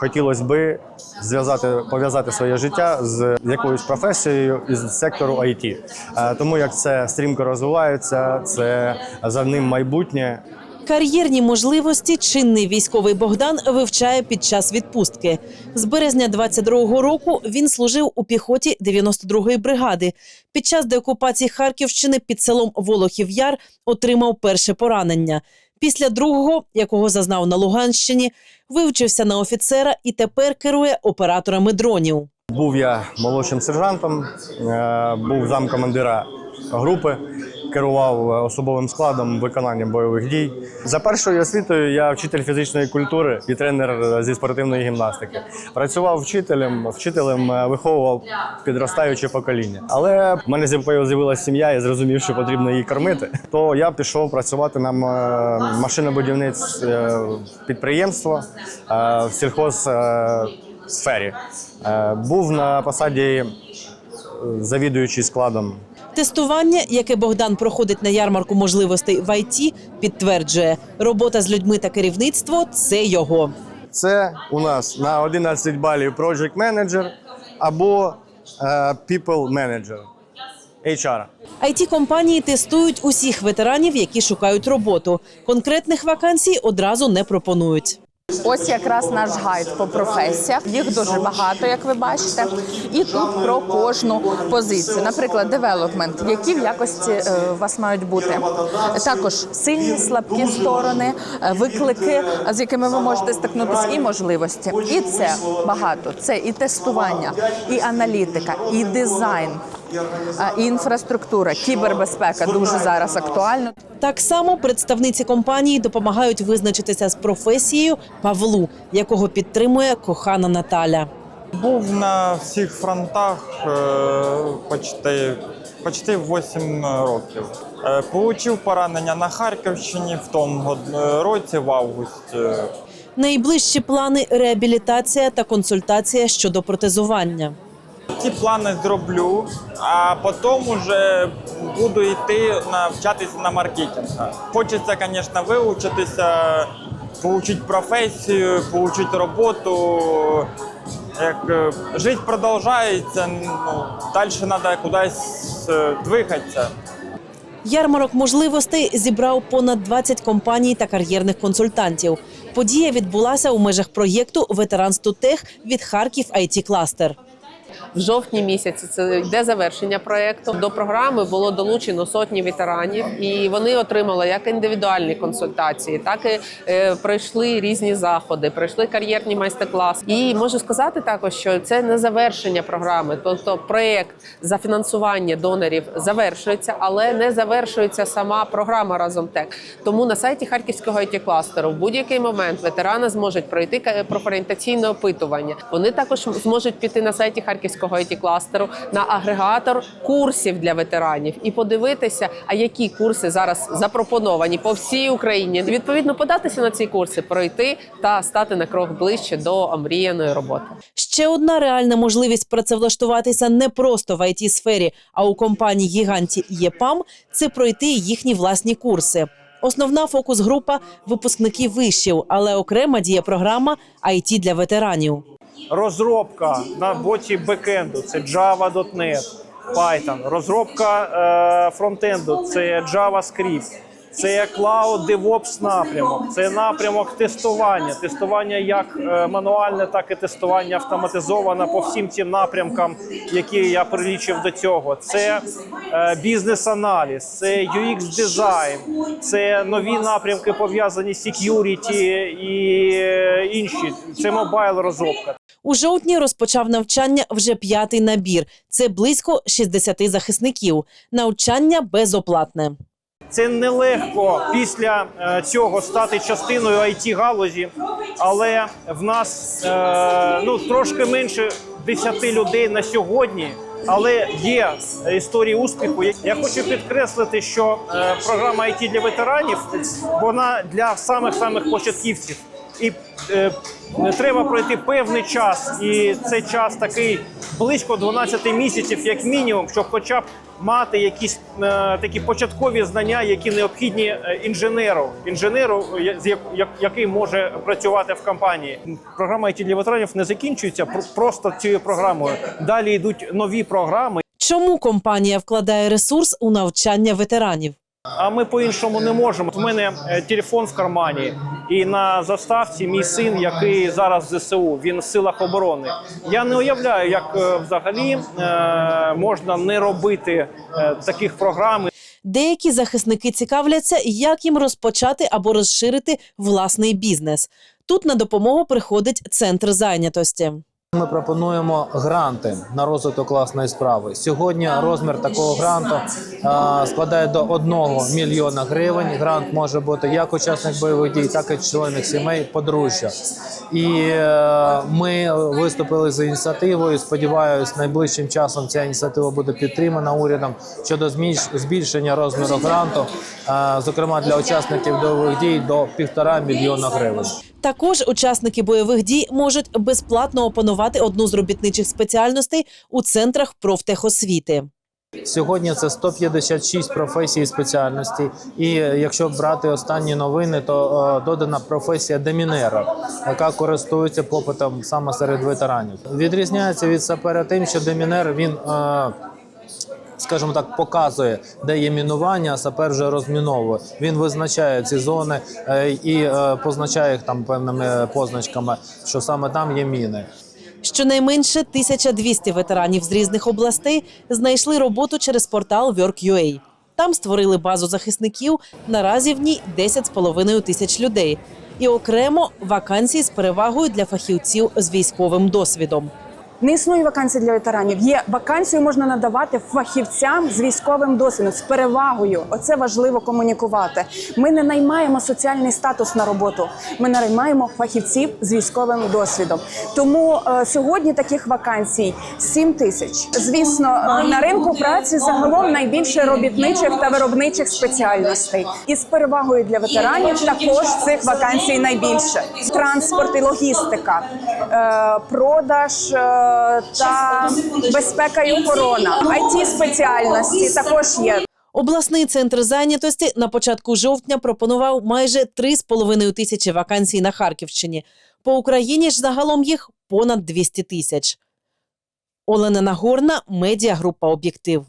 хотілося би зв'язати, пов'язати своє життя з якоюсь професією із сектору IT. Е, Тому як це стрімко розвивається, це за ним майбутнє. Кар'єрні можливості чинний військовий Богдан вивчає під час відпустки. З березня 22-го року він служив у піхоті 92-ї бригади. Під час деокупації Харківщини під селом Волохів Яр отримав перше поранення. Після другого, якого зазнав на Луганщині, вивчився на офіцера і тепер керує операторами дронів. Був я молодшим сержантом, е, був замкомандира групи, керував особовим складом виконанням бойових дій. За першою освітою я вчитель фізичної культури і тренер зі спортивної гімнастики. Працював вчителем, вчителем е, виховував підростаюче покоління. Але в мене з'явилася сім'я, я зрозумів, що потрібно її кормити. То я пішов працювати на м- машинобудівництві підприємство е, в сільхоз е, сфері. Е, Був на посаді е, завідуючий складом. Тестування, яке Богдан проходить на ярмарку можливостей в ІТ, підтверджує, робота з людьми та керівництво це його. Це у нас на 11 балів Project Manager або е, People Manager. HR. it компанії тестують усіх ветеранів, які шукають роботу. Конкретних вакансій одразу не пропонують. Ось якраз наш гайд по професіях. Їх дуже багато, як ви бачите. І тут про кожну позицію. Наприклад, девелопмент, які в якості е, у вас мають бути. Також сильні, слабкі сторони, е, виклики, з якими ви можете стикнутися, і можливості. І це багато. Це і тестування, і аналітика, і дизайн, е, і інфраструктура, кібербезпека дуже зараз актуально. Так само представниці компанії допомагають визначитися з професією Павлу, якого підтримує кохана Наталя. Був на всіх фронтах е, почти, почти 8 років. Е, Получив поранення на Харківщині в тому році, в августі. Найближчі плани реабілітація та консультація щодо протезування. Ці плани зроблю, а потім вже буду йти навчатися на маркетинг. Хочеться, звісно, вивчитися, отримати професію, отримати роботу. Як е, життя продовжується, ну, далі треба кудись е, двигатися. Ярмарок можливостей зібрав понад 20 компаній та кар'єрних консультантів. Подія відбулася у межах проєкту Ветерансту Тех від Харків IT Кластер. В жовтні місяці це йде завершення проєкту. До програми було долучено сотні ветеранів, і вони отримали як індивідуальні консультації, так і е, пройшли різні заходи, пройшли кар'єрні майстер-класи. І можу сказати також, що це не завершення програми, тобто проєкт за фінансування донорів завершується, але не завершується сама програма разом тек. Тому на сайті Харківського it кластеру в будь-який момент ветерани зможуть пройти профорієнтаційне опитування. Вони також зможуть піти на сайті Харківського it кластеру на агрегатор курсів для ветеранів і подивитися, а які курси зараз запропоновані по всій Україні. Відповідно, податися на ці курси, пройти та стати на крок ближче до омріяної роботи. Ще одна реальна можливість працевлаштуватися не просто в it сфері, а у компанії гіганті ЄПАМ це пройти їхні власні курси. Основна фокус-група випускники вишів, але окрема діє програма IT для ветеранів. Розробка на боці бекенду це Java.NET, Python, розробка е, фронтенду це JavaScript. Це Cloud DevOps напрямок, це напрямок тестування. Тестування як е, мануальне, так і тестування автоматизоване по всім цим напрямкам, які я перелічив до цього. Це е, бізнес-аналіз, це UX дизайн, це нові напрямки пов'язані з security і е, інші. Це мобайл розробка. У жовтні розпочав навчання вже п'ятий набір. Це близько 60 захисників. Навчання безоплатне. Це нелегко після е, цього стати частиною it галузі, але в нас е, ну трошки менше 10 людей на сьогодні. Але є історії успіху. Я хочу підкреслити, що е, програма IT для ветеранів вона для самих самих початківців. І треба пройти певний час, і це час такий близько 12 місяців, як мінімум, щоб хоча б мати якісь е, такі початкові знання, які необхідні е, інженеру, інженеру, який може працювати в компанії. Програма IT для ветеранів не закінчується пр- просто цією програмою. Далі йдуть нові програми. Чому компанія вкладає ресурс у навчання ветеранів? А ми по-іншому не можемо. У мене е, телефон в кармані, і на заставці мій син, який зараз в ЗСУ, він в силах оборони. Я не уявляю, як е, взагалі е, можна не робити таких програм. Деякі захисники цікавляться, як їм розпочати або розширити власний бізнес. Тут на допомогу приходить центр зайнятості. Ми пропонуємо гранти на розвиток власної справи. Сьогодні розмір такого гранту складає до 1 мільйона гривень. Грант може бути як учасник бойових дій, так і члени сімей подружжя. І е, ми виступили з ініціативою. Сподіваюсь, найближчим часом ця ініціатива буде підтримана урядом щодо збільшення розміру гранту, зокрема для учасників бойових дій до півтора мільйона гривень. Також учасники бойових дій можуть безплатно опанувати одну з робітничих спеціальностей у центрах профтехосвіти. Сьогодні це 156 професій і спеціальностей. І якщо брати останні новини, то е, додана професія демінера, яка користується попитом саме серед ветеранів. Відрізняється від сапера тим, що демінер він. Е, Скажімо так, показує, де є мінування, а сапер вже розміновує. Він визначає ці зони е, і позначає їх там певними позначками, що саме там є міни. Щонайменше 1200 ветеранів з різних областей знайшли роботу через портал Work.ua. Там створили базу захисників. Наразі в ній 10,5 тисяч людей. І окремо вакансії з перевагою для фахівців з військовим досвідом. Не існує вакансій для ветеранів. Є вакансію можна надавати фахівцям з військовим досвідом, з перевагою. Оце важливо комунікувати. Ми не наймаємо соціальний статус на роботу. Ми наймаємо фахівців з військовим досвідом. Тому е, сьогодні таких вакансій 7 тисяч. Звісно, е, на ринку праці загалом найбільше робітничих та виробничих спеціальностей. І з перевагою для ветеранів також цих вакансій найбільше: транспорт і логістика, продаж. е, та безпека і охорона, it спеціальності також є. Обласний центр зайнятості на початку жовтня пропонував майже 3,5 тисячі вакансій на Харківщині. По Україні ж загалом їх понад 200 тисяч. Олена Нагорна, медіагрупа Об'єктив.